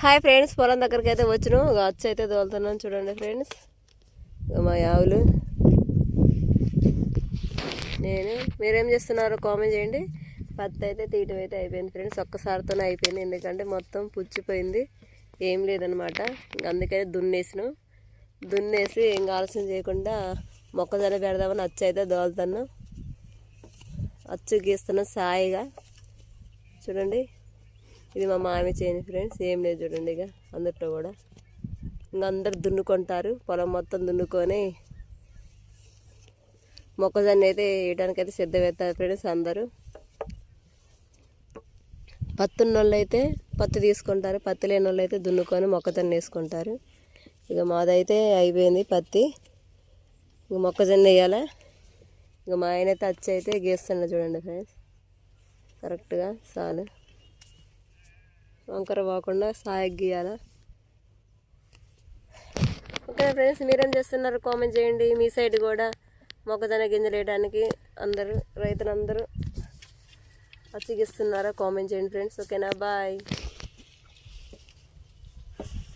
Hi friends పొలం దగ్గరికి అయితే వచ్చినాం. ఇక అచ్చు అయితే తోలుతున్నాను. చూడండి ఫ్రెండ్స్ ఇక మా ఆవులు నేను. మీరేం చేస్తున్నారో? కామెంట్ చేయండి. పత్తి అయితే తీయటం అయితే అయిపోయింది ఫ్రెండ్స్ ఒక్కసారితోనే అయిపోయింది. ఎందుకంటే మొత్తం పుచ్చిపోయింది. ఏం లేదనమాట అందుకని దున్నేసినాం. దున్నేసి ఏం ఆలస్యం చేయకుండా మొక్కజొన్న పెడదామని అచ్చు అయితే దోలుతున్నాం అచ్చు గీస్తున్నాం సాయిగా. చూడండి. ఇది మా మామి చేయని ఫ్రెండ్స్ ఏం లేదు చూడండి ఇక అందరిలో కూడా. ఇంకా అందరు దున్నుకుంటారు పొలం మొత్తం దున్నుకొని. మొక్కజొన్న అయితే వేయడానికి అయితే సిద్ధమవుతారు ఫ్రెండ్స్ అందరూ. పత్తి ఉన్న వాళ్ళు అయితే పత్తి తీసుకుంటారు పత్తి లేని వాళ్ళు అయితే దున్నుకొని మొక్కజొన్న వేసుకుంటారు. ఇక మాదైతే అయిపోయింది పత్తి. ఇక మొక్కజొన్న వేయాలా? ఇక మా ఆయన అయితే అచ్చి అయితే గీస్తున్నా చూడండి ఫ్రెండ్స్. కరెక్ట్గా చాలు. వంకర పోకుండా సాయి గీయాల? ఓకే ఫ్రెండ్స్ మీరేం చేస్తున్నారు? కామెంట్ చేయండి. మీ సైడ్ కూడా మొక్కజొన్న గింజలు వేయడానికి అందరూ రైతులందరూ అచ్చిగిస్తున్నారా కామెంట్ చేయండి ఫ్రెండ్స్. ఓకేనా? బాయ్.